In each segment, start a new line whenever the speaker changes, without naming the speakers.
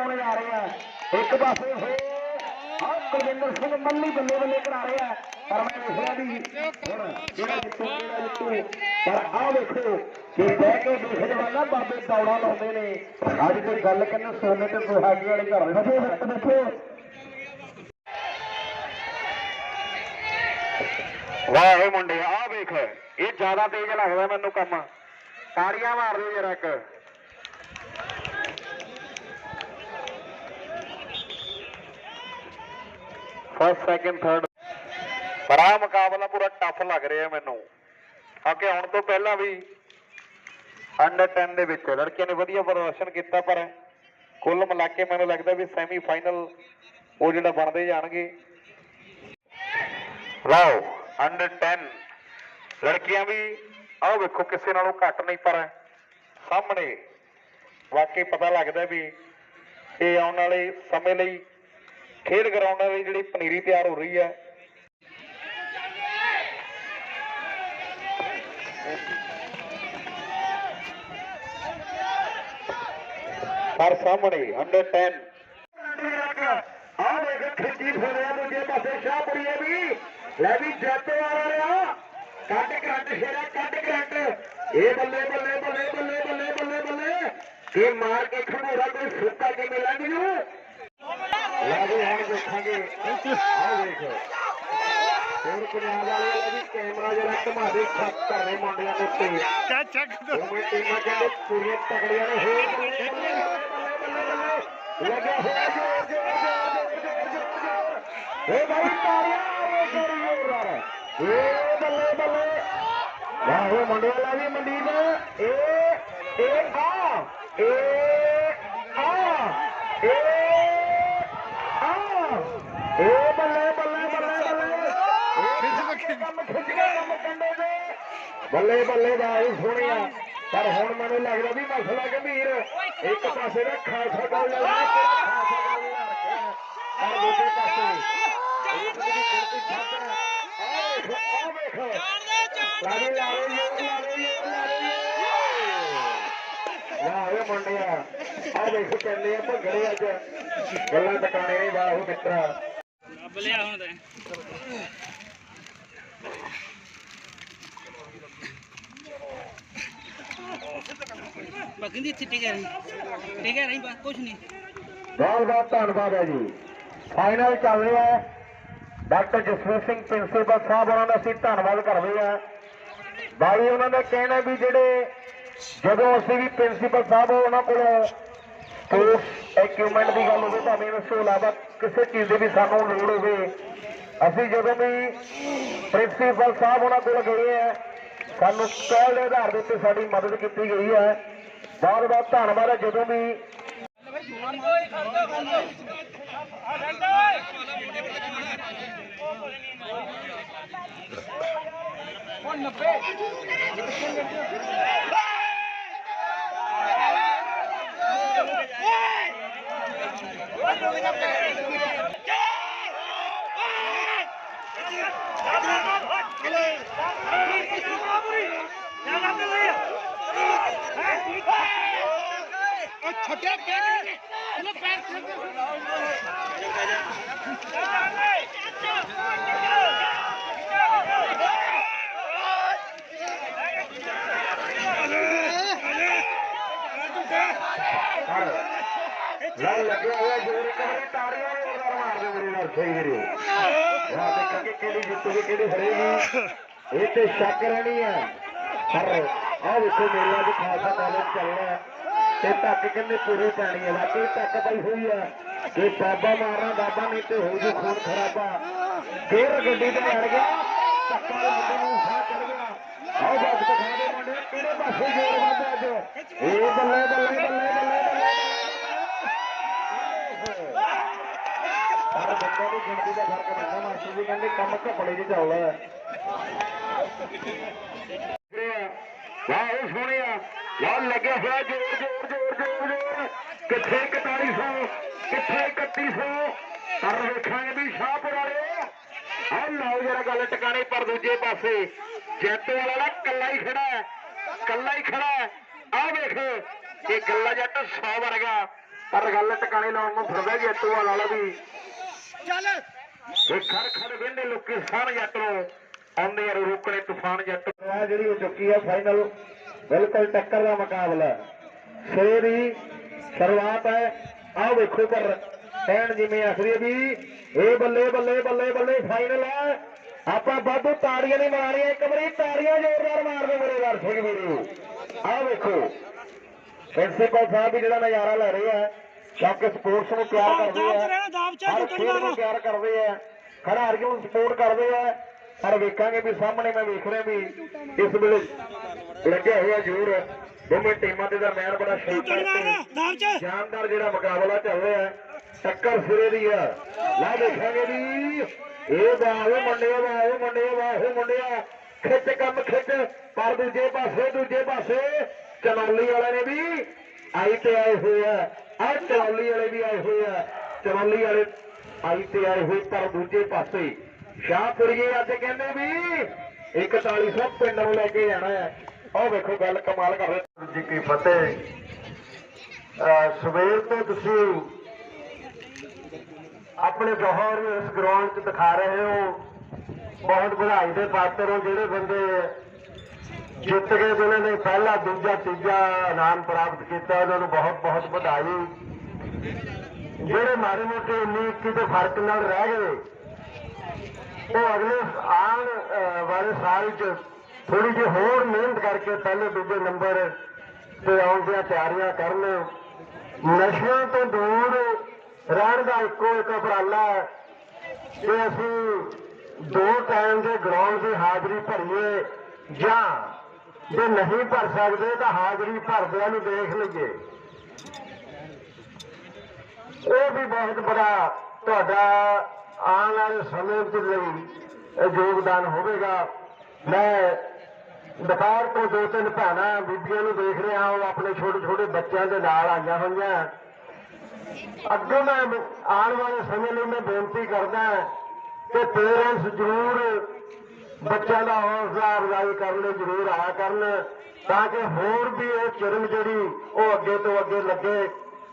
ਪਾਉਣ ਜਾ ਰਹੇ ਆ। ਇੱਕ ਪਾਸੇ ਹੋ ਆ ਕੁਲਵਿੰਦਰ ਸਿੰਘ ਮੱਲੀ ਬੱਲੇ ਬੱਲੇ ਕਰਾ ਰਹੇ ਆ। ਪਰ ਮੈਂ ਵੇਖਿਆ ਵੀ ਹੁਣ ਕਿਹੜਾ ਜਿੱਤੂ ਕਿਹੜਾ ਜਿੱਤੂ। ਪਰ ਆਹ ਵੇਖੋ ਕਿ ਬਹਿ ਕੇ ਦੇਖਣ ਵਾਲਾ ਬਾਬੇ ਦੌੜਾ ਲਾਉਂਦੇ ਨੇ। ਅੱਜ ਕੋਈ ਗੱਲ ਕਹਿੰਦੇ ਸੋਨੇ ਤੇ ਸੁਹਾਗੀ ਵਾਲੇ ਘਰ ਦੇ ਦੇਖੋ ਦੇਖੋ ਵਾਹ ਇਹ ਮੁੰਡੇ ਆ ਵੇਖ, ਇਹ ਜ਼ਿਆਦਾ ਤੇਜ਼ ਲੱਗਦਾ ਮੈਨੂੰ ਕੰਮ। ਤਾੜੀਆਂ ਮਾਰ ਦਿਓ ਜਰਾ ਇੱਕ। ਫਸਟ ਸੈਕਿੰਡ ਥਰਡ ਪਰ ਆਹ ਮੁਕਾਬਲਾ, ਪੂਰਾ ਟਫ ਲੱਗ ਰਿਹਾ ਮੈਨੂੰ। ਕਿਉਂਕਿ ਹੁਣ ਤੋਂ ਪਹਿਲਾਂ ਵੀ ਅੰਡਰ 10 ਦੇ ਵਿੱਚ ਲੜਕੀਆਂ ਨੇ ਵਧੀਆ ਪ੍ਰਦਰਸ਼ਨ ਕੀਤਾ, ਪਰ ਕੁੱਲ ਮਿਲਾ ਕੇ ਮੈਨੂੰ ਲੱਗਦਾ ਵੀ ਸੈਮੀ ਫਾਈਨਲ ਉਹ ਜਿਹੜਾ ਬਣਦੇ ਜਾਣਗੇ। ਵਾਓ ਅੰਡਰ 10 ਲੜਕੀਆਂ ਵੀ, ਆਹ ਵੇਖੋ ਕਿਸੇ ਨਾਲੋਂ ਘੱਟ ਨਹੀਂ, ਪਰ ਸਾਹਮਣੇ ਵਾਕਈ ਪਤਾ ਲੱਗਦਾ ਵੀ ਇਹ ਆਉਣ ਵਾਲੇ ਸਮੇਂ ਲਈ ਖੇਡ ਗਰਾਊਂਡਾਂ ਦੀ ਜਿਹੜੀ ਪਨੀਰੀ ਤਿਆਰ ਹੋ ਰਹੀ ਹੈ। ਪਰ ਸਾਹਮਣੇ ਅੰਡਰ 10 ਦੇਖ, ਖਿੱਚੀ ਫੜਿਆ ਦੂਜੇ ਪਾਸੇ ਸ਼ਾਹਪੁਰੀਏ ਵੀ। ਲੈ ਵੀ ਜੱਟ ਵਾਲਾ ਰਿਹਾ। ਕੱਢ ਕੱਢ ਸ਼ੇਰਾ ਕੱਢ ਕੱਢ ਇਹ ਬੱਲੇ ਬੱਲੇ ਬੱਲੇ ਬੱਲੇ ਬੱਲੇ ਬੱਲੇ ਬੱਲੇ। ਇਹ ਮਾਰ ਕੇ ਖੜੂਰਾ ਕੋਈ ਸੁੱਕਾ ਕਿਵੇਂ ਲੰਘ ਜੂ ਲੈ ਵੀ ਹੁਣ ਦੇਖਾਂਗੇ ਆਹ ਦੇਖ ਹੋਰ ਪੰਜਾਬ ਵਾਲੇ ਵਾਲਾ ਵੀ ਕੈਮਰਾ ਜਿਹੜਾ ਘੁਮਾ ਦੇ ਛੱਕ ਕਰਨੇ ਮੁੰਡਿਆਂ ਦੇ ਉੱਤੇ
ਕਿਆ ਚੱਕ ਦੋ
ਦੋਵੇਂ ਟੀਮਾਂ ਕਹਿੰਦੇ ਪੂਰੀਆਂ ਤਕੜੀਆਂ ਨੇ ਹੋ ਬੱਲੇ ਬੱਲੇ ਬੱਲੇ ਬੱਲੇ ਬੱਲੇ ਲੱਗਿਆ ਹੋਇਆ ਜੋਰ ਜੋਰ ਜੋਰ ਜੋਰ ਜੋਰ ਜੋਰ ਇਹ ਬਾਈ ਤਾੜੀਆਂ ਓਏ ਕਰੀ ਜੋਰ ਇਹ ਬੱਲੇ ਬੱਲੇ ਵਾਹ ਉਹ ਮੁੰਡੇ ਵਾਲਾ ਵੀ ਮਨਦੀਪ ਇਹ ਇਹ ਆ ਇਹ ਆ ਇਹ ਆ ਇਹ ਬੱਲੇ ਬੱਲੇ ਬੱਲੇ ਬੱਲੇ
ਖਿੱਚ।
ਕੰਮ ਖਿੱਚ ਕੰਮ ਕੰਡੇ ਦੇ ਬੱਲੇ ਬੱਲੇ ਦਾ ਇਹ ਸੋਹਣਿਆ ਪਰ ਹੁਣ ਮੈਨੂੰ ਲੱਗਦਾ ਵੀ ਮਸਲਾ ਗੰਭੀਰ ਇੱਕ ਪਾਸੇ ਦਾ ਖਾਲਸਾ ਗੋਲ ਲੱਗਦਾ ਖਾਲਸਾ ਗੋਲ ਲੱਗਦਾ ਪਰ ਦੂਜੇ ਪਾਸੇ ਇੱਕ ਦੀ ਛੱਡ ਆ ਵੇਖ ਆ ਵੇਖ ਯੋਗ ਲਾੜੀ ਵਾਹ ਇਹ ਮੁੰਡਿਆ ਆ ਵੇਖ ਚੱਲੇ ਆ ਭੰਗੜੇ ਅੱਜ ਗੱਲਾਂ ਟਿਕਾਣੇ ਵਾਹ ਉਹ ਮਿੱਤਰਾ
ਬਲਿਆ ਹੁਣ ਤਾਂ। ਬਾਕੀ ਦੀ ਇੱਥੇ ਟਿਕਿਆ ਰਹੀ। ਟਿਕਿਆ ਰਹੀ, ਬਸ ਕੁਛ ਨਹੀਂ।
ਬਹੁਤ ਬਹੁਤ ਧੰਨਵਾਦ ਹੈ ਜੀ। ਫਾਈਨਲ ਚੱਲ ਰਿਹਾ ਹੈ। ਡਾਕਟਰ ਜਸਵੀਰ ਸਿੰਘ ਪ੍ਰਿੰਸੀਪਲ ਸਾਹਿਬ ਉਹਨਾਂ ਦਾ ਅਸੀਂ ਧੰਨਵਾਦ ਕਰਦੇ ਹਾਂ। ਬਾਈ, ਉਹਨਾਂ ਦਾ ਕਹਿਣਾ ਵੀ ਜਿਹੜੇ ਜਦੋਂ ਅਸੀਂ ਵੀ ਪ੍ਰਿੰਸੀਪਲ ਸਾਹਿਬ ਉਹਨਾਂ ਕੋਲੋਂ ਸੋ ਇਕਵਿਪਮੈਂਟ ਦੀ ਗੱਲ ਹੋਵੇ ਭਾਵੇਂ ਇਸ ਤੋਂ ਇਲਾਵਾ ਕਿਸੇ ਚੀਜ਼ ਦੀ ਵੀ ਸਾਨੂੰ ਲੋੜ ਹੋਵੇ। ਅਸੀਂ ਜਦੋਂ ਵੀ ਪ੍ਰਿੰਸੀਪਲ ਸਾਹਿਬ ਉਹਨਾਂ ਕੋਲ ਗਏ ਆ, ਸਾਨੂੰ ਕਾਲ ਦੇ ਆਧਾਰ ਦੇ ਉੱਤੇ ਸਾਡੀ ਮਦਦ ਕੀਤੀ ਗਈ ਹੈ। ਬਹੁਤ ਬਹੁਤ ਧੰਨਵਾਦ ਜਦੋਂ ਵੀ
ਉਹ 90
ਲੜ ਲੱਗਿਆ ਹੋਇਆ ਜੋਰ ਕਰੇ ਤਾੜੀਆਂ ਨੂੰ ਜ਼ੋਰ ਮੇਰੇ ਨਾਲ ਸਹੀ ਵੀਰੋ ਵਾਹ ਦੇਖਾਂ ਕਿਹੜੀ ਜਿੱਤੂਗੀ ਕਿਹੜੀ ਹਰੇਗੀ ਇਹ ਤੇ ਸ਼ੱਕ ਰਹਿਣੀ ਹੈ ਪਰ ਆਹ ਵੇਖੋ ਮੇਲਾ ਦੀ ਖਾਲਸਾ ਕਾਲਜ ਚੱਲਣਾ ਤੇ ਧੱਕ ਕਹਿੰਦੇ ਪੂਰੀ ਪਾਣੀ ਹੈ ਵਾਕਈ ਧੱਕ ਪਈ ਹੋਈ ਹੈ ਕਿ ਬਾਬਾ ਮਾਰਨਾ ਬਾਬਾ ਨਹੀਂ ਤੇ ਹੋ ਜੂ ਖੂਨ ਖਰਾਬਾ। ਫੇਰ ਗੱਡੀ ਤੇ ਅੜ ਗਿਆ, ਧੱਕਾ ਲੱਗਦੇ ਨੂੰ ਸਾਹ ਚੜ ਗਿਆ। ਆਹ ਜੱਜ ਦਿਖਾ ਦੇ ਮੁੰਡੇ, ਕਿਹੜੇ ਪਾਸੇ ਜੋਰ ਵੱਧਦਾ ਅੱਜ? ਇਹ ਬੱਲੇ ਬੱਲੇ ਬੱਲੇ ਬੱਲੇ ਪਰ ਬੰਦੇ ਦੀ ਗਿਣਤੀ ਦਾ ਫ਼ਰਕ ਪੈਂਦਾ, ਮਾਸਟਰ ਜੀ ਕਹਿੰਦੇ ਕੰਮ ਘਪੜੇ 'ਚ ਚੱਲਦਾ ਹੈ। ਵਾਹ ਉਹ ਸੋਹਣਿਆ ਵਾਹ ਲੱਗਿਆ ਹੋਇਆ ਜੋਰ ਜੋਰ ਜੋਰ ਜੋਰ ਕਿੱਥੇ? 4100 ਕਿੱਥੇ 3100 ਪਰ ਵੇਖਾਂਗੇ ਵੀ ਸ਼ਾਹਪੁਰ ਵਾਲੇ। ਆਹ ਲਓ ਜਰਾ ਗੱਲ ਟਿਕਾਣੇ ਪਰ ਦੂਜੇ ਪਾਸੇ। ਜੱਟ ਵਾਲਾ ਨਾ ਕੱਲਾ ਹੀ ਖੜਾ ਹੈ। ਕੱਲਾ ਹੀ ਖੜਾ ਹੈ। ਆਹ ਵੇਖ ਇਹ ਗੱਲਾ ਜੱਟ 100 ਵਰਗਾ।
ਪਰ ਗੱਲ ਟਿਕਾਣੇ ਲਾਉਣ ਨੂੰ ਫਿਰਦਾ ਜੱਟੂ ਵਾਲਾ ਵਾਲਾ ਵੀ।
ਚੱਲ।
ਇਹ ਖੜ ਖੜ ਵੇਂਦੇ ਲੋਕੀ ਸਾਨ ਜੱਟ ਨੂੰ ਆਉਂਦੇ ਯਾਰ ਰੋਕਣੇ ਤੂਫਾਨ ਜੱਟ। ਆ ਜਿਹੜੀ ਹੋ ਚੁੱਕੀ ਹੈ ਫਾਈਨਲ ਬਿਲਕੁਲ ਟੱਕਰ ਦਾ ਮੁਕਾਬਲਾ। ਦੀ ਸ਼ੁਰੂਆਤ ਹੈ। ਆਹ ਵੇਖੋ ਪਰ ਕਹਿਣ ਜਿਵੇਂ ਆਖਰੀ ਵੀ ਇਹ ਬੱਲੇ ਬੱਲੇ ਬੱਲੇ ਬੱਲੇ ਫਾਈਨਲ ਹੈ। ਆਪਾਂ ਵਾਧੂ ਤਾੜੀਆਂ ਨਹੀਂ ਮਾਰੀਆਂ ਇੱਕ ਵਾਰੀ ਤਾੜੀਆਂ ਜ਼ੋਰਦਾਰ ਮਾਰ ਦਿਓ ਮੇਰੇ ਦਰਸ਼ਕ ਵੀਰੋ ਆਹ ਵੇਖੋ। ਪ੍ਰਿੰਸੀਪਲ ਸਾਹਿਬ ਵੀ ਜਿਹੜਾ ਨਜ਼ਾਰਾ ਲੈ ਰਹੇ ਆ ਕਿਉਂਕਿ ਸਪੋਰਟਸ ਨੂੰ ਪਿਆਰ ਕਰਦੇ ਆ। ਹਰ ਖੇਡ ਨੂੰ ਪਿਆਰ ਕਰਦੇ ਆ। ਖਿਡਾਰੀਆਂ ਨੂੰ ਸਪੋਰਟ ਕਰਦੇ ਆ। ਪਰ ਵੇਖਾਂਗੇ ਵੀ ਸਾਹਮਣੇ ਮੈਂ ਵੇਖ ਰਿਹਾ ਵੀ ਇਸ ਵੇਲੇ ਲੱਗਿਆ ਹੋਇਆ ਜ਼ੋਰ। ਦੋਵੇਂ ਟੀਮਾਂ ਦੇ ਦਰਮਿਆਨ ਬੜਾ ਸ਼ਾਨਦਾਰ ਤੇ ਸ਼ਾਨਦਾਰ ਜਿਹੜਾ ਮੁਕਾਬਲਾ ਚੱਲ ਰਿਹਾ ਹੈ ਟੱਕਰ ਸਿਰੇ ਦੀ ਆ ਲੈ ਦੇਖਾਂਗੇ ਵੀ ਇਹ ਬਾਹੂ ਮੁੰਡਿਆ ਬਾਹੂ ਮੁੰਡਿਆ ਬਾਹੂ ਮੁੰਡਿਆ। ਖਿੱਚ ਕੰਮ ਖਿੱਚ। ਪਰ ਦੂਜੇ ਪਾਸੇ ਦੂਜੇ ਪਾਸੇ ਚਨੌਲੀ ਵਾਲੇ ਨੇ ਵੀ ਆਈ ਤੇ ਆਏ ਹੋਏ ਆ। ਆ ਚਨੌਲੀ ਵਾਲੇ ਵੀ ਆਏ ਹੋਏ ਆ। ਚਨੌਲੀ ਵਾਲੇ ਆਈ ਤੇ ਆਏ ਹੋਏ ਪਰ ਦੂਜੇ ਪਾਸੇ ਸ਼ਾਹਪੁਰੀਏ ਅੱਜ ਕਹਿੰਦੇ ਵੀ 4100 ਪਿੰਡ ਨੂੰ ਲੈ ਕੇ ਜਾਣਾ ਹੈ। ਉਹ ਵੇਖੋ ਗੱਲ ਕਮਾਲ ਕਰ ਰਹੇ ਜੀ ਕੀ ਫਤਿਹ। ਸਵੇਰ ਤੋਂ ਤੁਸੀਂ ਆਪਣੇ ਜੋਹਰ ਨੂੰ ਇਸ ਗਰਾਊਂਡ 'ਚ ਦਿਖਾ ਰਹੇ ਹੋ। ਬਹੁਤ ਵਧਾਈ ਦੇ ਪਾਤਰ ਹੋ, ਜਿਹੜੇ ਬੰਦੇ ਜਿੱਤ ਗਏ ਜਿਨ੍ਹਾਂ ਨੇ ਪਹਿਲਾ, ਦੂਜਾ, ਤੀਜਾ ਇਨਾਮ ਪ੍ਰਾਪਤ ਕੀਤਾ। ਉਹਨਾਂ ਨੂੰ ਬਹੁਤ ਬਹੁਤ ਵਧਾਈ। ਜਿਹੜੇ ਮਾੜੇ ਮੋਟੇ 19 21 ਦੇ ਫ਼ਰਕ ਨਾਲ ਰਹਿ ਗਏ, ਉਹ ਅਗਲੇ ਆਉਣ ਵਾਲੇ ਸਾਲ 'ਚ ਥੋੜੀ ਜਿਹੀ ਹੋਰ ਮਿਹਨਤ ਕਰਕੇ ਪਹਿਲੇ ਦੂਜੇ ਨੰਬਰ ਤੇ ਆਉਣ ਦੀਆਂ ਤਿਆਰੀਆਂ ਕਰਨ। ਨਸ਼ਿਆਂ ਤੋਂ ਦੂਰ ਰਹਿਣ ਦਾ ਇੱਕੋ ਇੱਕ ਉਪਰਾਲਾ ਹੈ ਕਿ ਅਸੀਂ ਦੋ ਟਾਈਮ ਦੇ ਗਰਾਊਂਡ ਦੀ ਹਾਜ਼ਰੀ ਭਰੀਏ ਜਾਂ ਜੇ ਨਹੀਂ ਭਰ ਸਕਦੇ ਤਾਂ ਹਾਜ਼ਰੀ ਭਰਦਿਆਂ ਨੂੰ ਦੇਖ ਲਈਏ। ਉਹ ਵੀ ਬਹੁਤ ਬੜਾ ਤੁਹਾਡਾ ਆਉਣ ਵਾਲੇ ਸਮੇਂ ਦੇ ਲਈ ਯੋਗਦਾਨ ਹੋਵੇਗਾ। ਮੈਂ ਦੁਪਹਿਰ ਤੋਂ ਦੋ ਤਿੰਨ ਭੈਣਾਂ ਬੀਬੀਆਂ ਨੂੰ ਦੇਖ ਰਿਹਾ, ਉਹ ਆਪਣੇ ਛੋਟੇ ਛੋਟੇ ਬੱਚਿਆਂ ਦੇ ਨਾਲ ਆਈਆਂ ਹੋਈਆਂ। ਅੱਗੇ ਮੈਂ ਆਉਣ ਵਾਲੇ ਸਮੇਂ ਲਈ ਮੈਂ ਬੇਨਤੀ ਕਰਦਾ ਕਿ ਪੇਰੈਂਟਸ ਜ਼ਰੂਰ ਬੱਚਿਆਂ ਦਾ ਹੌਸਲਾ ਅਫਜ਼ਾਈ ਕਰਨ ਲਈ ਜ਼ਰੂਰ ਆਇਆ ਕਰਨ, ਤਾਂ ਕਿ ਹੋਰ ਵੀ ਇਹ ਚਰਮ ਜਿਹੜੀ ਉਹ ਅੱਗੇ ਤੋਂ ਅੱਗੇ ਲੱਗੇ।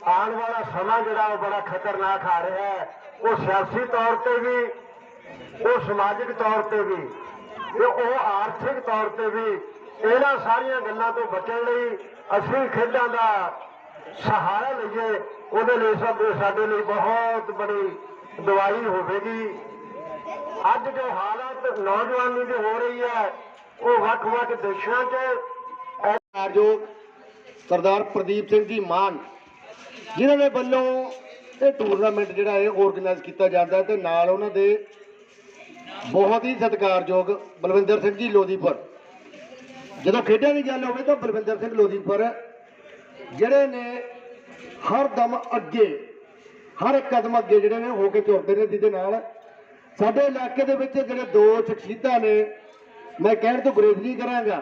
ਆਉਣ ਵਾਲਾ ਸਮਾਂ ਜਿਹੜਾ ਉਹ ਬੜਾ ਖਤਰਨਾਕ ਆ ਰਿਹਾ ਹੈ। ਉਹ ਸਿਆਸੀ ਤੌਰ ਤੇ ਵੀ, ਉਹ ਸਮਾਜਿਕ ਤੌਰ ਤੇ ਵੀ। ਤੇ ਉਹ ਆਰਥਿਕ ਤੌਰ ਤੇ ਵੀ ਇਹਨਾਂ ਸਾਰੀਆਂ ਗੱਲਾਂ ਤੋਂ ਬਚਣ ਲਈ ਅਸੀਂ ਖੇਡਾਂ ਦਾ ਸਹਾਰਾ ਲਈਏ, ਉਹਦੇ ਲਈ ਸਭ ਸਾਡੇ ਲਈ ਬਹੁਤ ਬੜੀ ਦਵਾਈ ਹੋਵੇਗੀ। ਅੱਜ ਜੋ ਹਾਲਤ ਨੌਜਵਾਨੀ ਦੀ ਹੋ ਰਹੀ ਹੈ, ਉਹ ਵੱਖ-ਵੱਖ ਦੇਸ਼ਾਂ 'ਚ
ਕਾਰਜੋਗ ਸਰਦਾਰ ਪ੍ਰਦੀਪ ਸਿੰਘ ਜੀ ਮਾਨ, ਜਿਨ੍ਹਾਂ ਦੇ ਵੱਲੋਂ ਇਹ ਟੂਰਨਾਮੈਂਟ ਜਿਹੜਾ ਇਹ ਆਰਗੇਨਾਈਜ਼ ਕੀਤਾ ਜਾਂਦਾ ਹੈ ਤੇ ਨਾਲ ਉਹਨਾਂ ਦੇ ਬਹੁਤ ਹੀ ਸਤਿਕਾਰਯੋਗ ਬਲਵਿੰਦਰ ਸਿੰਘ ਜੀ ਲੋਧੀਪੁਰ। ਜਦੋਂ ਖੇਡਾਂ ਦੀ ਗੱਲ ਹੋਵੇ ਤਾਂ, ਬਲਵਿੰਦਰ ਸਿੰਘ ਲੋਧੀਪੁਰ, ਜਿਹੜੇ ਨੇ ਹਰ ਦਮ ਅੱਗੇ, ਹਰ ਇੱਕ ਕਦਮ ਅੱਗੇ ਜਿਹੜੇ ਨੇ ਹੋ ਕੇ ਤੁਰਦੇ ਨੇ ਜਿਹਦੇ ਨਾਲ ਸਾਡੇ ਇਲਾਕੇ ਦੇ ਵਿੱਚ ਜਿਹੜੇ ਦੋ ਸ਼ਖਸੀਅਤਾਂ ਨੇ, ਮੈਂ ਕਹਿਣ ਤੋਂ ਗੁਰੇਜ਼ ਨਹੀਂ ਕਰਾਂਗਾ।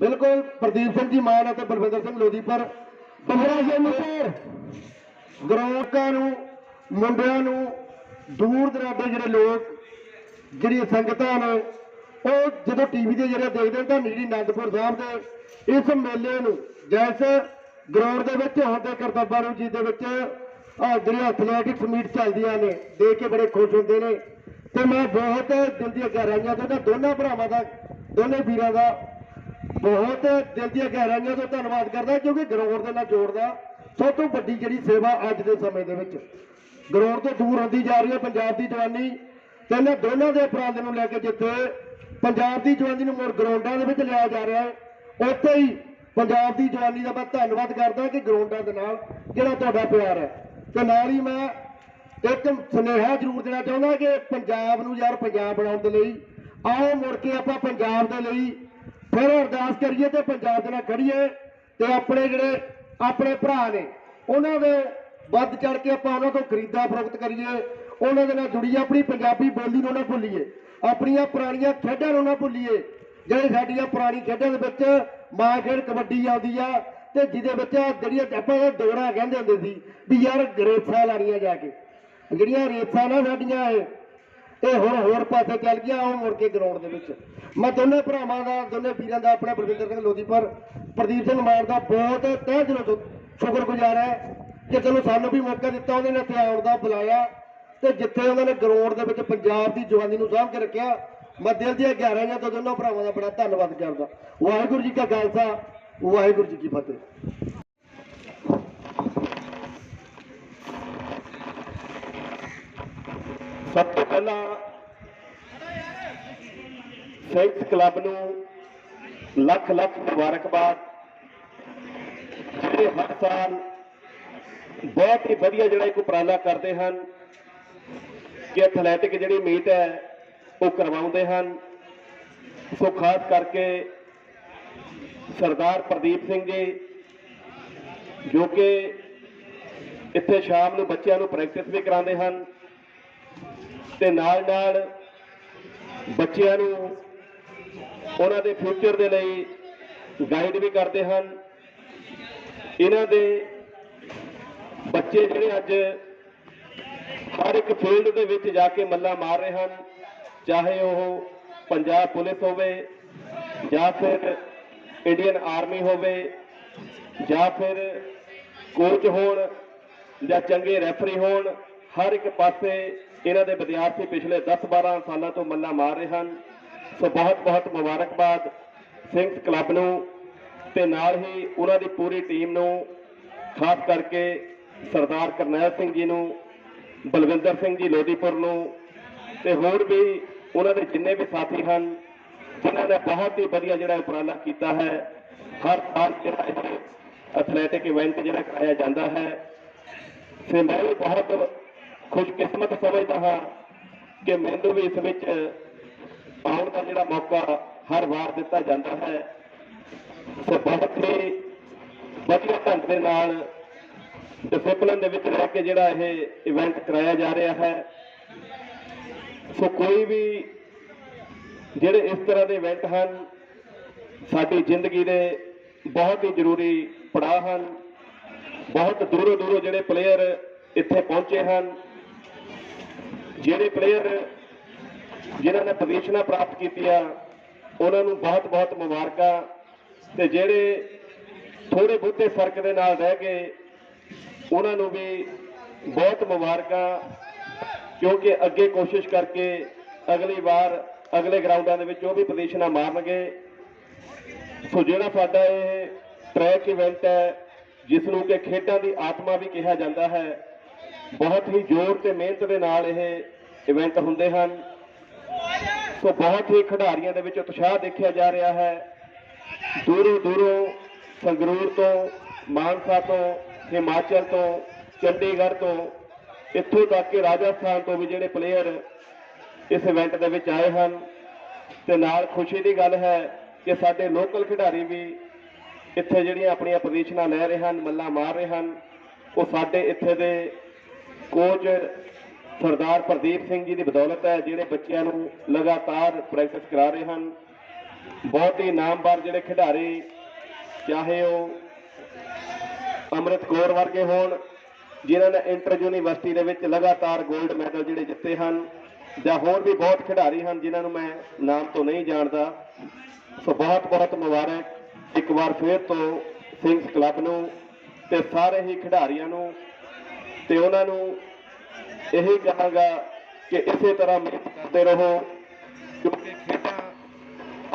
ਬਿਲਕੁਲ ਪ੍ਰਦੀਪ ਸਿੰਘ ਜੀ ਮਾਨ ਅਤੇ ਬਲਵਿੰਦਰ ਸਿੰਘ ਲੋਧੀਪੁਰ ਬਹਰਾ ਜਮਪੁਰ ਗਰਾਊਂਡਾਂ ਨੂੰ, ਮੁੰਡਿਆਂ ਨੂੰ ਦੂਰ ਦਰਾਡੇ ਜਿਹੜੇ ਲੋਕ ਜਿਹੜੀਆਂ ਸੰਗਤਾਂ ਨੇ, ਉਹ ਜਦੋਂ ਟੀਵੀ ਦੇ ਜਿਹੜੇ ਦੇਖਦੇ ਨੇ ਤਾਂ ਨੀਲੀ ਆਨੰਦਪੁਰ ਸਾਹਿਬ ਦੇ, ਇਸ ਮੇਲੇ ਨੂੰ ਜੈਸ ਗਰਾਊਂਡ ਦੇ ਵਿੱਚ ਹੁੰਦੇ ਕਰਤੱਬਾਂ ਨੂੰ ਜੀ ਦੇ ਵਿੱਚ, ਆਹ ਜਿਹੜੀਆਂ ਐਥਲੈਟਿਕਸ ਮੀਟ ਚੱਲਦੀਆਂ ਨੇ, ਦੇਖ ਕੇ ਬੜੇ ਖੁਸ਼ ਹੁੰਦੇ ਨੇ। ਤੇ ਮੈਂ ਬਹੁਤ ਦਿਲ ਦੀਆਂ ਗਹਿਰਾਈਆਂ ਤੋਂ ਇਹਨਾਂ ਦੋਨਾਂ ਭਰਾਵਾਂ ਦਾ, ਦੋਨੇ ਵੀਰਾਂ ਦਾ ਬਹੁਤ ਦਿਲ ਦੀਆਂ ਗਹਿਰਾਈਆਂ ਤੋਂ ਧੰਨਵਾਦ ਕਰਦਾ, ਕਿਉਂਕਿ ਗਰਾਊਂਡ ਦੇ ਨਾਲ ਜੋੜਦਾ ਸਭ ਤੋਂ ਵੱਡੀ ਜਿਹੜੀ ਸੇਵਾ ਅੱਜ ਦੇ ਸਮੇਂ ਦੇ ਵਿੱਚ। ਗਰਾਊਂਡ ਤੋਂ ਦੂਰ ਹੁੰਦੀ ਜਾ ਰਹੀ ਹੈ, ਪੰਜਾਬ ਦੀ ਜਵਾਨੀ ਤੇ ਇਹਨਾਂ ਦੋਨਾਂ ਦੇ ਅਪਰਾਧ ਨੂੰ ਲੈ ਕੇ ਜਿੱਥੇ ਪੰਜਾਬ ਦੀ ਜਵਾਨੀ ਨੂੰ ਮੁੜ ਗਰਾਊਂਡਾਂ ਦੇ ਵਿੱਚ ਲਿਆਇਆ ਜਾ ਰਿਹਾ ਹੈ, ਉੱਥੇ ਹੀ ਪੰਜਾਬ ਦੀ ਜਵਾਨੀ ਦਾ ਮੈਂ ਧੰਨਵਾਦ ਕਰਦਾ ਕਿ ਗਰਾਊਂਡਾਂ ਦੇ ਨਾਲ ਜਿਹੜਾ ਤੁਹਾਡਾ ਪਿਆਰ ਹੈ। ਤੇ ਨਾਲ ਹੀ ਮੈਂ ਇੱਕ ਸੁਨੇਹਾ ਜ਼ਰੂਰ ਦੇਣਾ ਚਾਹੁੰਦਾ ਕਿ ਪੰਜਾਬ ਨੂੰ ਯਾਰ ਪੰਜਾਬ ਬਣਾਉਣ ਦੇ ਲਈ, ਆਓ ਮੁੜ ਕੇ ਆਪਾਂ ਪੰਜਾਬ ਦੇ ਲਈ ਫਿਰ ਅਰਦਾਸ ਕਰੀਏ ਤੇ ਪੰਜਾਬ ਦੇ ਨਾਲ ਖੜੀਏ ਤੇ ਆਪਣੇ ਜਿਹੜੇ ਆਪਣੇ ਭਰਾ ਨੇ, ਉਹਨਾਂ ਦੇ ਵੱਧ ਚੜ ਕੇ ਆਪਾਂ ਉਹਨਾਂ ਤੋਂ ਖਰੀਦਾ ਫਰੋਖਤ ਕਰੀਏ। ਉਹਨਾਂ ਦੇ ਨਾਲ ਜੁੜੀਏ, ਆਪਣੀ ਪੰਜਾਬੀ ਬੋਲੀ ਨੂੰ ਨਾ ਭੁੱਲੀਏ, ਆਪਣੀਆਂ ਪੁਰਾਣੀਆਂ ਖੇਡਾਂ ਨੂੰ ਨਾ ਭੁੱਲੀਏ, ਜਿਹੜੇ ਸਾਡੀਆਂ ਪੁਰਾਣੀ ਖੇਡਾਂ ਦੇ ਵਿੱਚ ਮਾਂ ਖੇਡ ਕਬੱਡੀ ਆਉਂਦੀ ਆ, ਤੇ ਜਿਹਦੇ ਵਿੱਚ ਜਿਹੜੀਆਂ ਆਪਾਂ ਇਹ ਦੋੜਾ ਕਹਿੰਦੇ ਹੁੰਦੇ ਸੀ ਵੀ ਯਾਰ ਰੇਸਾਂ ਲਾਣੀਆਂ ਜਾ ਕੇ। ਜਿਹੜੀਆਂ ਰੇਸਾਂ ਨਾ ਸਾਡੀਆਂ ਇਹ ਇਹ ਹੁਣ ਹੋਰ ਪਾਸੇ ਚੱਲ ਗਿਆ ਉਹ ਮੁੜ ਕੇ ਗਰਾਊਂਡ ਦੇ ਵਿੱਚ। ਮੈਂ ਦੋਨੇ ਭਰਾਵਾਂ ਦਾ, ਦੋਨੇ ਵੀਰਾਂ ਦਾ ਆਪਣਾ ਬਲਵਿੰਦਰ ਸਿੰਘ ਲੋਧੀਪੁਰ ਪ੍ਰਦੀਪ ਸਿੰਘ ਮਾਨ ਦਾ ਬਹੁਤ ਤਹਿ ਦਿਲੋਂ ਸ਼ੁਕਰਗੁਜ਼ਾਰ ਹੈ
ਕਿ ਚਲੋ ਸਾਨੂੰ ਵੀ ਮੌਕਾ ਦਿੱਤਾ ਉਹਨੇ ਇੱਥੇ ਆਉਣ ਦਾ ਬੁਲਾਇਆ। ਤੇ ਜਿੱਥੇ ਉਹਨਾਂ ਨੇ ਗਰਾਊਂਡ ਦੇ ਵਿੱਚ ਪੰਜਾਬ ਦੀ ਜਵਾਨੀ ਨੂੰ ਸਾਂਭ ਕੇ ਰੱਖਿਆ, ਮੈਂ ਦਿਲ ਦੀਆਂ ਗਹਿਰਾਈਆਂ ਤੋਂ ਦੋਨੋਂ ਭਰਾਵਾਂ ਦਾ ਬੜਾ ਧੰਨਵਾਦ ਕਰਦਾ। ਵਾਹਿਗੁਰੂ ਜੀ ਕਾ ਖਾਲਸਾ, ਵਾਹਿਗੁਰੂ ਜੀ ਕੀ ਫਤਿਹ। ਸਭ ਤੋਂ ਪਹਿਲਾਂ ਸੈਂਕਸ ਕਲੱਬ ਨੂੰ ਲੱਖ ਲੱਖ ਮੁਬਾਰਕਬਾਦ, ਜਿਹੜੇ ਹਰ ਸਾਲ ਬਹੁਤ ਹੀ ਵਧੀਆ ਜਿਹੜਾ ਇੱਕ ਉਪਰਾਲਾ ਕਰਦੇ ਹਨ। ਕਿ ਐਥਲੈਟਿਕ ਜਿਹੜੀ ਮੀਟ ਹੈ, ਉਹ ਕਰਵਾਉਂਦੇ ਹਨ। ਸੋ ਖਾਸ ਕਰਕੇ ਸਰਦਾਰ ਪ੍ਰਦੀਪ ਸਿੰਘ ਜੀ, ਜੋ ਕਿ ਇੱਥੇ ਸ਼ਾਮ ਨੂੰ ਬੱਚਿਆਂ ਨੂੰ ਪ੍ਰੈਕਟਿਸ ਵੀ ਕਰਾਉਂਦੇ ਹਨ ਤੇ ਨਾਲ ਨਾਲ ਬੱਚਿਆਂ ਨੂੰ ਉਹਨਾਂ ਦੇ ਫਿਊਚਰ ਦੇ ਲਈ ਗਾਈਡ ਵੀ ਕਰਦੇ ਹਨ। ਇਹਨਾਂ ਦੇ ਬੱਚੇ ਜਿਹੜੇ ਅੱਜ ਹਰ ਇੱਕ ਫੀਲਡ ਦੇ ਵਿੱਚ ਜਾ ਕੇ ਮੱਲਾ ਮਾਰ ਰਹੇ ਹਨ, ਚਾਹੇ ਉਹ ਪੰਜਾਬ ਪੁਲਿਸ ਹੋਵੇ ਜਾਂ ਫਿਰ ਇੰਡੀਅਨ ਆਰਮੀ ਹੋਵੇ ਜਾਂ ਫਿਰ ਕੋਚ ਹੋਣ ਜਾਂ ਚੰਗੇ ਰੈਫਰੀ ਹੋਣ, ਹਰ ਇੱਕ ਪਾਸੇ ਇਹਨਾਂ ਦੇ ਵਿਦਿਆਰਥੀ ਪਿਛਲੇ 10-12 ਸਾਲਾਂ ਤੋਂ ਮੱਲਾ ਮਾਰ ਰਹੇ ਹਨ। ਸੋ ਬਹੁਤ ਬਹੁਤ ਮੁਬਾਰਕਬਾਦ ਸਿੰਘਸ ਕਲੱਬ ਨੂੰ ਤੇ ਨਾਲ ਹੀ ਉਹਨਾਂ ਦੀ ਪੂਰੀ ਟੀਮ ਨੂੰ, ਖਾਸ ਕਰਕੇ ਸਰਦਾਰ ਕਰਨੈਲ ਸਿੰਘ ਜੀ ਨੂੰ ਬਲਵਿੰਦਰ ਸਿੰਘ ਜੀ ਲੋਧੀਪੁਰ ਨੂੰ ਤੇ ਹੋਰ ਵੀ ਉਹਨਾਂ ਦੇ ਜਿੰਨੇ ਵੀ ਸਾਥੀ ਹਨ, ਜਿਨ੍ਹਾਂ ਨੇ ਬਹੁਤ ਹੀ ਵਧੀਆ ਜਿਹੜਾ ਉਪਰਾਲਾ ਕੀਤਾ ਹੈ, ਹਰ ਸਾਲ ਜਿਹੜਾ ਇਹ ਐਥਲੈਟਿਕ ਇਵੈਂਟ ਜਿਹੜਾ ਕਰਾਇਆ ਜਾਂਦਾ ਹੈ, ਤੇ ਮੈਂ ਵੀ ਬਹੁਤ ਖੁਸ਼ਕਿਸਮਤ ਸਮਝਦਾ ਹਾਂ ਕਿ ਮੈਨੂੰ ਵੀ ਇਸ ਵਿੱਚ ਆਉਣ ਦਾ ਜਿਹੜਾ ਮੌਕਾ ਹਰ ਵਾਰ ਦਿੱਤਾ ਜਾਂਦਾ ਹੈ। ਸੋ ਬਹੁਤ ਹੀ ਵਧੀਆ ਢੰਗ ਦੇ ਨਾਲ ਡਿਸਪਲਿਨ ਦੇ ਵਿੱਚ ਰਹਿ ਕੇ ਜਿਹੜਾ ਇਹ ਇਵੈਂਟ ਕਰਾਇਆ ਜਾ ਰਿਹਾ ਹੈ। ਸੋ ਕੋਈ ਵੀ ਜਿਹੜੇ ਇਸ ਤਰ੍ਹਾਂ ਦੇ ਇਵੈਂਟ ਹਨ, ਸਾਡੀ ਜ਼ਿੰਦਗੀ ਦੇ ਬਹੁਤ ਹੀ ਜ਼ਰੂਰੀ ਪੜਾਅ ਹਨ। ਬਹੁਤ ਦੂਰੋਂ ਦੂਰੋਂ ਜਿਹੜੇ ਪਲੇਅਰ ਇੱਥੇ ਪਹੁੰਚੇ ਹਨ। ਜਿਹੜੇ ਪਲੇਅਰ ਜਿਨ੍ਹਾਂ ਨੇ ਪੋਜੀਸ਼ਨਾਂ ਪ੍ਰਾਪਤ ਕੀਤੀਆਂ ਉਹਨਾਂ ਨੂੰ ਬਹੁਤ ਬਹੁਤ ਮੁਬਾਰਕਾਂ ਤੇ ਜਿਹੜੇ ਥੋੜੇ ਬਹੁਤੇ ਫ਼ਰਕ ਦੇ ਨਾਲ ਰਹਿ ਗਏ ਉਹਨਾਂ ਨੂੰ ਵੀ ਬਹੁਤ ਮੁਬਾਰਕਾਂ, ਕਿਉਂਕਿ ਅੱਗੇ ਕੋਸ਼ਿਸ਼ ਕਰਕੇ ਅਗਲੀ ਵਾਰ ਅਗਲੇ ਗਰਾਊਂਡਾਂ ਦੇ ਵਿੱਚ ਉਹ ਵੀ ਪੋਜੀਸ਼ਨਾਂ ਮਾਰਨਗੇ। ਸੋ ਜਿਹੜਾ ਸਾਡਾ ਇਹ ਟਰੈਕ ਇਵੈਂਟ ਹੈ, ਜਿਸ ਨੂੰ ਕਿ ਖੇਡਾਂ ਦੀ ਆਤਮਾ ਵੀ ਕਿਹਾ ਜਾਂਦਾ ਹੈ, ਬਹੁਤ ਹੀ ਜ਼ੋਰ ਤੇ ਮਿਹਨਤ ਦੇ ਨਾਲ ਇਹ ਇਵੈਂਟ ਹੁੰਦੇ ਹਨ। ਸੋ ਬਹੁਤ ਹੀ ਖਿਡਾਰੀਆਂ ਦੇ ਵਿੱਚ ਉਤਸ਼ਾਹ ਦੇਖਿਆ ਜਾ ਰਿਹਾ ਹੈ। ਦੂਰੋਂ ਦੂਰੋਂ ਸੰਗਰੂਰ ਤੋਂ, ਮਾਨਸਾ ਤੋਂ ਹਿਮਾਚਲ ਤੋਂ, ਚੰਡੀਗੜ੍ਹ ਤੋਂ, ਇੱਥੋਂ ਤੱਕ ਕਿ ਰਾਜਸਥਾਨ ਤੋਂ ਵੀ ਜਿਹੜੇ ਪਲੇਅਰ ਇਸ ਇਵੈਂਟ ਦੇ ਵਿੱਚ ਆਏ ਹਨ। ਤੇ ਨਾਲ ਖੁਸ਼ੀ ਦੀ ਗੱਲ ਹੈ ਕਿ ਸਾਡੇ ਲੋਕਲ ਖਿਡਾਰੀ ਵੀ ਇੱਥੇ ਜਿਹੜੀਆਂ ਆਪਣੀਆਂ ਪੋਜੀਸ਼ਨਾਂ ਲੈ ਰਹੇ ਹਨ, ਮੱਲਾ ਮਾਰ ਰਹੇ ਹਨ। ਉਹ ਸਾਡੇ ਇੱਥੇ ਦੇ ਕੋਚ ਸਰਦਾਰ ਪ੍ਰਦੀਪ ਸਿੰਘ ਜੀ ਦੀ ਬਦੌਲਤ ਹੈ, ਜਿਹੜੇ ਬੱਚਿਆਂ ਨੂੰ ਲਗਾਤਾਰ ਪ੍ਰੈਕਟਿਸ ਕਰਾ ਰਹੇ ਹਨ। ਬਹੁਤ ਹੀ ਨਾਮਵਰ ਜਿਹੜੇ ਖਿਡਾਰੀ, ਚਾਹੇ ਉਹ ਅੰਮ੍ਰਿਤ ਕੌਰ ਵਰਗੇ ਹੋਣ, ਜਿਨ੍ਹਾਂ ਨੇ ਇੰਟਰ ਯੂਨੀਵਰਸਿਟੀ ਦੇ ਵਿੱਚ ਲਗਾਤਾਰ 골ਡ ਮੈਡਲ ਜਿਹੜੇ ਜਿੱਤੇ ਹਨ, ਜਾਂ ਹੋਰ ਵੀ ਬਹੁਤ ਖਿਡਾਰੀ ਹਨ ਜਿਨ੍ਹਾਂ ਨੂੰ ਮੈਂ ਨਾਮ ਤੋਂ ਨਹੀਂ ਜਾਣਦਾ। ਸੋ ਬਹੁਤ ਬਹੁਤ ਮੁਬਾਰਕ। ਇੱਕ ਵਾਰ ਫੇਰ ਤੋਂ ਸਿੰਘਸ ਕਲੱਬ ਨੂੰ ਤੇ ਸਾਰੇ ਹੀ ਖਿਡਾਰੀਆਂ ਨੂੰ ਤੇ ਉਹਨਾਂ ਨੂੰ ਇਹੀ ਕਹਾਂਗਾ ਕਿ ਇਸੇ ਤਰ੍ਹਾਂ ਮਿਹਨਤ ਕਰਦੇ ਰਹੋ, ਕਿਉਂਕਿ ਖੇਡਾਂ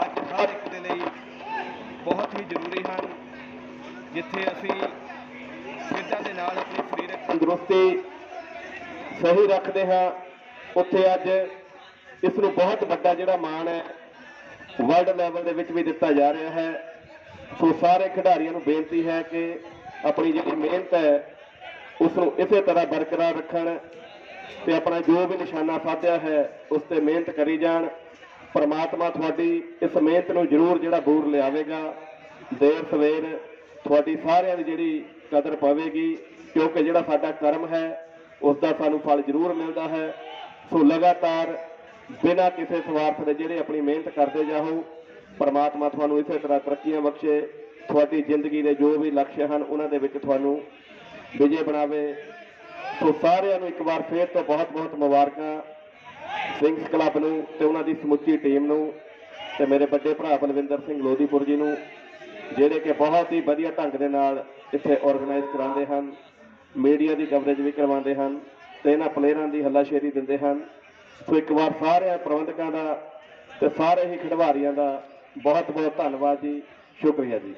ਅੱਜ ਹਰ ਇੱਕ ਦੇ ਲਈ ਬਹੁਤ ਹੀ ਜ਼ਰੂਰੀ ਹਨ। ਜਿੱਥੇ ਅਸੀਂ ਖੇਡਾਂ ਦੇ ਨਾਲ ਆਪਣੀ ਸਰੀਰਕ ਤੰਦਰੁਸਤੀ ਸਹੀ ਰੱਖਦੇ ਹਾਂ। ਉੱਥੇ ਅੱਜ ਇਸ ਨੂੰ ਬਹੁਤ ਵੱਡਾ ਜਿਹੜਾ ਮਾਣ ਹੈ ਵਰਲਡ ਲੈਵਲ ਦੇ ਵਿੱਚ ਵੀ ਦਿੱਤਾ ਜਾ ਰਿਹਾ ਹੈ। ਸੋ ਸਾਰੇ ਖਿਡਾਰੀਆਂ ਨੂੰ ਬੇਨਤੀ ਹੈ ਕਿ ਆਪਣੀ ਜਿਹੜੀ ਮਿਹਨਤ ਹੈ, ਉਸ ਨੂੰ ਇਸੇ ਤਰ੍ਹਾਂ ਬਰਕਰਾਰ ਰੱਖਣ ਤੇ ਆਪਣਾ ਜੋ ਵੀ ਨਿਸ਼ਾਨਾ ਸਾਧਿਆ ਹੈ, ਉਸ ਤੇ ਮਿਹਨਤ ਕਰੀ ਜਾਣ। ਪਰਮਾਤਮਾ ਤੁਹਾਡੀ ਇਸ ਮਿਹਨਤ ਨੂੰ ਜ਼ਰੂਰ ਜਿਹੜਾ ਬੂਰ ਲਿਆਵੇਗਾ। ਦੇਰ ਸਵੇਰ ਤੁਹਾਡੀ ਸਾਰਿਆਂ ਦੀ ਜਿਹੜੀ ਕਦਰ ਪਵੇਗੀ, ਕਿਉਂਕਿ ਜਿਹੜਾ ਸਾਡਾ ਕਰਮ ਹੈ ਉਸ ਦਾ ਸਾਨੂੰ ਫਲ ਜ਼ਰੂਰ ਮਿਲਦਾ ਹੈ। ਸੋ ਲਗਾਤਾਰ ਬਿਨਾਂ ਕਿਸੇ ਸਵਾਰਥ ਦੇ ਜਿਹੜੇ ਆਪਣੀ ਮਿਹਨਤ ਕਰਦੇ ਜਾਓ, ਪਰਮਾਤਮਾ ਤੁਹਾਨੂੰ ਇਸੇ ਤਰ੍ਹਾਂ ਤਰੱਕੀਆਂ ਬਖਸ਼ੇ। ਤੁਹਾਡੀ ਜ਼ਿੰਦਗੀ ਦੇ ਜੋ ਵੀ ਲਕਸ਼ ਹਨ, ਉਹਨਾਂ ਦੇ ਵਿੱਚ ਤੁਹਾਨੂੰ ਵਿਜੇ ਬਣਾਵੇ। ਸੋ ਸਾਰਿਆਂ ਨੂੰ ਇੱਕ ਵਾਰ ਫੇਰ ਤੋਂ ਬਹੁਤ ਬਹੁਤ ਮੁਬਾਰਕਾਂ ਸਿੰਘਸ ਕਲੱਬ ਨੂੰ ਤੇ ਉਹਨਾਂ ਦੀ ਸਮੁੱਚੀ ਟੀਮ ਨੂੰ ਤੇ ਮੇਰੇ ਵੱਡੇ ਭਰਾ ਬਲਵਿੰਦਰ ਸਿੰਘ ਲੋਧੀਪੁਰ ਜੀ ਨੂੰ, ਜਿਹੜੇ ਕਿ ਬਹੁਤ ਹੀ ਵਧੀਆ ਢੰਗ ਦੇ ਨਾਲ ਇੱਥੇ ਆਰਗੇਨਾਈਜ਼ ਕਰਾਉਂਦੇ ਹਨ
ਮੀਡੀਆ ਦੀ ਕਵਰੇਜ ਵੀ ਕਰਵਾਉਂਦੇ ਹਨ ਤੇ ਇਹਨਾਂ ਪਲੇਅਰਾਂ ਦੀ ਹੱਲਾਸ਼ੇਰੀ ਦਿੰਦੇ ਹਨ। ਸੋ ਇੱਕ ਵਾਰ ਸਾਰੇ ਪ੍ਰਬੰਧਕਾਂ ਦਾ ਤੇ ਸਾਰੇ ਹੀ ਖਿਡਾਰੀਆਂ ਦਾ ਬਹੁਤ ਬਹੁਤ ਧੰਨਵਾਦ ਜੀ, ਸ਼ੁਕਰੀਆ ਜੀ।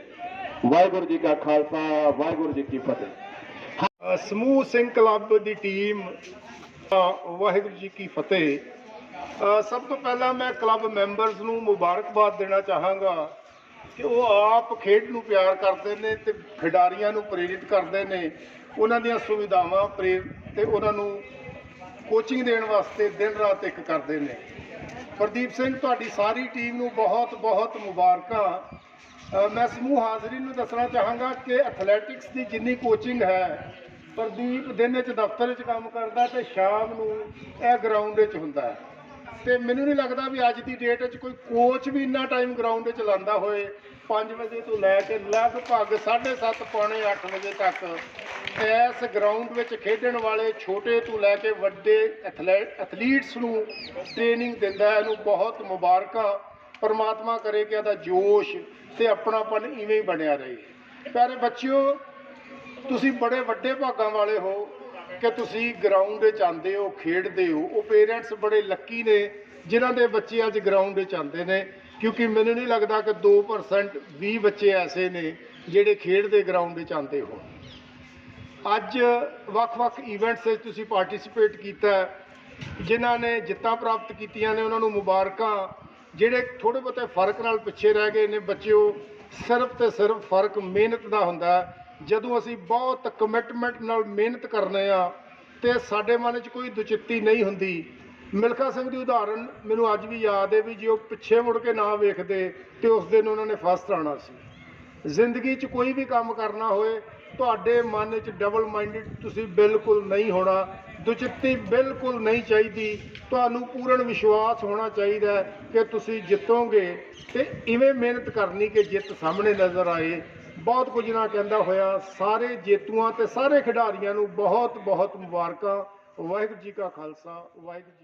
ਵਾਹਿਗੁਰੂ ਜੀ ਕਾ ਖਾਲਸਾ, ਵਾਹਿਗੁਰੂ ਜੀ ਕੀ ਫਤਿਹ।
ਸਮੂਹ ਸਿੰਘ ਕਲੱਬ ਦੀ ਟੀਮ ਵਾਹਿਗੁਰੂ ਜੀ ਕੀ ਫਤਿਹ। ਸਭ ਤੋਂ ਪਹਿਲਾਂ ਮੈਂ ਕਲੱਬ ਮੈਂਬਰਸ ਨੂੰ ਮੁਬਾਰਕਬਾਦ ਦੇਣਾ ਚਾਹਾਂਗਾ। ਕਿ ਉਹ ਆਪ ਖੇਡ ਨੂੰ ਪਿਆਰ ਕਰਦੇ ਨੇ ਤੇ ਖਿਡਾਰੀਆਂ ਨੂੰ ਪ੍ਰੇਰਿਤ ਕਰਦੇ ਨੇ, ਉਹਨਾਂ ਦੀਆਂ ਸੁਵਿਧਾਵਾਂ ਪ੍ਰੇਰ, ਤੇ ਉਹਨਾਂ ਨੂੰ ਕੋਚਿੰਗ ਦੇਣ ਵਾਸਤੇ ਦਿਨ ਰਾਤ ਇੱਕ ਕਰਦੇ ਨੇ। ਪ੍ਰਦੀਪ ਸਿੰਘ, ਤੁਹਾਡੀ ਸਾਰੀ ਟੀਮ ਨੂੰ ਬਹੁਤ ਬਹੁਤ ਮੁਬਾਰਕਾਂ। ਮੈਂ ਸਮੂਹ ਹਾਜ਼ਰੀਨ ਨੂੰ ਦੱਸਣਾ ਚਾਹਾਂਗਾ ਕਿ ਐਥਲੈਟਿਕਸ ਦੀ ਜਿੰਨੀ ਕੋਚਿੰਗ ਹੈ, ਪ੍ਰਦੀਪ ਦਿਨ ਵਿੱਚ ਦਫ਼ਤਰ ਵਿੱਚ ਕੰਮ ਕਰਦਾ ਤੇ ਸ਼ਾਮ ਨੂੰ ਇਹ ਗਰਾਊਂਡ ਵਿੱਚ ਹੁੰਦਾ ਹੈ। ਤੇ ਮੈਨੂੰ ਨਹੀਂ ਲੱਗਦਾ ਵੀ ਅੱਜ ਦੀ ਡੇਟ 'ਚ ਕੋਈ ਕੋਚ ਵੀ ਇੰਨਾ ਟਾਈਮ ਗਰਾਊਂਡ ਵਿੱਚ ਲਾਉਂਦਾ ਹੋਏ 5 ਵਜੇ ਤੋਂ ਲੈ ਕੇ ਲਗਭਗ 7:30 ਪੌਣੇ 8 ਵਜੇ ਤੱਕ ਇਸ ਗਰਾਊਂਡ ਵਿੱਚ ਖੇਡਣ ਵਾਲੇ ਛੋਟੇ ਤੋਂ ਲੈ ਕੇ ਵੱਡੇ ਐਥਲੈਟ ਐਥਲੀਟਸ ਨੂੰ ਟ੍ਰੇਨਿੰਗ ਦਿੰਦਾ ਇਹਨੂੰ ਬਹੁਤ ਮੁਬਾਰਕਾਂ। ਪਰਮਾਤਮਾ ਕਰੇ ਕਿ ਇਹਦਾ ਜੋਸ਼ ਤੇ ਆਪਣਾਪਨ ਇਵੇਂ ਹੀ ਬਣਿਆ ਰਹੇ। ਪਿਆਰੇ ਬੱਚਿਓ, ਤੁਸੀਂ ਬੜੇ ਵੱਡੇ ਭਾਗਾਂ ਵਾਲੇ ਹੋ। ਕਿ ਤੁਸੀਂ ਗਰਾਊਂਡ ਵਿੱਚ ਆਉਂਦੇ ਹੋ, ਖੇਡਦੇ ਹੋ, ਉਹ ਪੇਰੈਂਟਸ ਬੜੇ ਲੱਕੀ ਨੇ, ਜਿਨ੍ਹਾਂ ਦੇ ਬੱਚੇ ਅੱਜ ਗਰਾਊਂਡ ਵਿੱਚ ਆਉਂਦੇ ਨੇ। ਕਿਉਂਕਿ ਮੈਨੂੰ ਨਹੀਂ ਲੱਗਦਾ ਕਿ 2% 20 ਬੱਚੇ ਐਸੇ ਨੇ ਜਿਹੜੇ ਖੇਡਦੇ ਗਰਾਊਂਡ ਵਿੱਚ ਆਉਂਦੇ ਹੋ ਅੱਜ ਵੱਖ-ਵੱਖ ਇਵੈਂਟਸ ਵਿੱਚ ਤੁਸੀਂ ਪਾਰਟਿਸਿਪੇਟ ਕੀਤਾ ਹੈ। ਜਿਨ੍ਹਾਂ ਨੇ ਜਿੱਤਾਂ ਪ੍ਰਾਪਤ ਕੀਤੀਆਂ ਨੇ, ਉਹਨਾਂ ਨੂੰ ਮੁਬਾਰਕਾਂ। ਜਿਹੜੇ ਥੋੜੇ ਬਹੁਤੇ ਫ਼ਰਕ ਨਾਲ ਪਿੱਛੇ ਰਹਿ ਗਏ ਨੇ, ਬੱਚਿਓ, ਸਿਰਫ ਤੇ ਸਿਰਫ ਫ਼ਰਕ ਮਿਹਨਤ ਦਾ ਹੁੰਦਾ ਜਦੋਂ ਅਸੀਂ ਬਹੁਤ ਕਮਿਟਮੈਂਟ ਨਾਲ ਮਿਹਨਤ ਕਰਨੇ ਆ ਤੇ ਸਾਡੇ ਮਨ 'ਚ ਕੋਈ ਦੁਚਿੱਤੀ ਨਹੀਂ ਹੁੰਦੀ। ਮਿਲਖਾ ਸਿੰਘ ਦੀ ਉਦਾਹਰਨ ਮੈਨੂੰ ਅੱਜ ਵੀ ਯਾਦ ਹੈ ਵੀ ਜੇ ਉਹ ਪਿੱਛੇ ਮੁੜ ਕੇ ਨਾ ਵੇਖਦੇ ਤੇ ਉਸ ਦਿਨ ਉਹਨਾਂ ਨੇ ਫਸਟ ਆਉਣਾ ਸੀ। ਜ਼ਿੰਦਗੀ 'ਚ ਕੋਈ ਵੀ ਕੰਮ ਕਰਨਾ ਹੋਏ, ਤੁਹਾਡੇ ਮਨ 'ਚ ਡਬਲ ਮਾਈਂਡਡ ਤੁਸੀਂ ਬਿਲਕੁਲ ਨਹੀਂ ਹੋਣਾ। ਦੁਚਿੱਤੀ ਬਿਲਕੁਲ ਨਹੀਂ ਚਾਹੀਦੀ। ਤੁਹਾਨੂੰ ਪੂਰਨ ਵਿਸ਼ਵਾਸ ਹੋਣਾ ਚਾਹੀਦਾ ਕਿ ਤੁਸੀਂ ਜਿੱਤੋਗੇ ਤੇ ਇਵੇਂ ਮਿਹਨਤ ਕਰਨੀ ਕਿ ਜਿੱਤ ਸਾਹਮਣੇ ਨਜ਼ਰ ਆਏ। ਬਹੁਤ ਕੁਝ ਨਾ ਕਹਿੰਦਾ ਹੋਇਆ, ਸਾਰੇ ਜੇਤੂਆਂ ਤੇ ਸਾਰੇ ਖਿਡਾਰੀਆਂ ਨੂੰ ਬਹੁਤ ਬਹੁਤ ਮੁਬਾਰਕਾਂ। ਵਾਹਿਗੁਰੂ ਜੀ ਕਾ ਖਾਲਸਾ, ਵਾਹਿਗੁਰੂ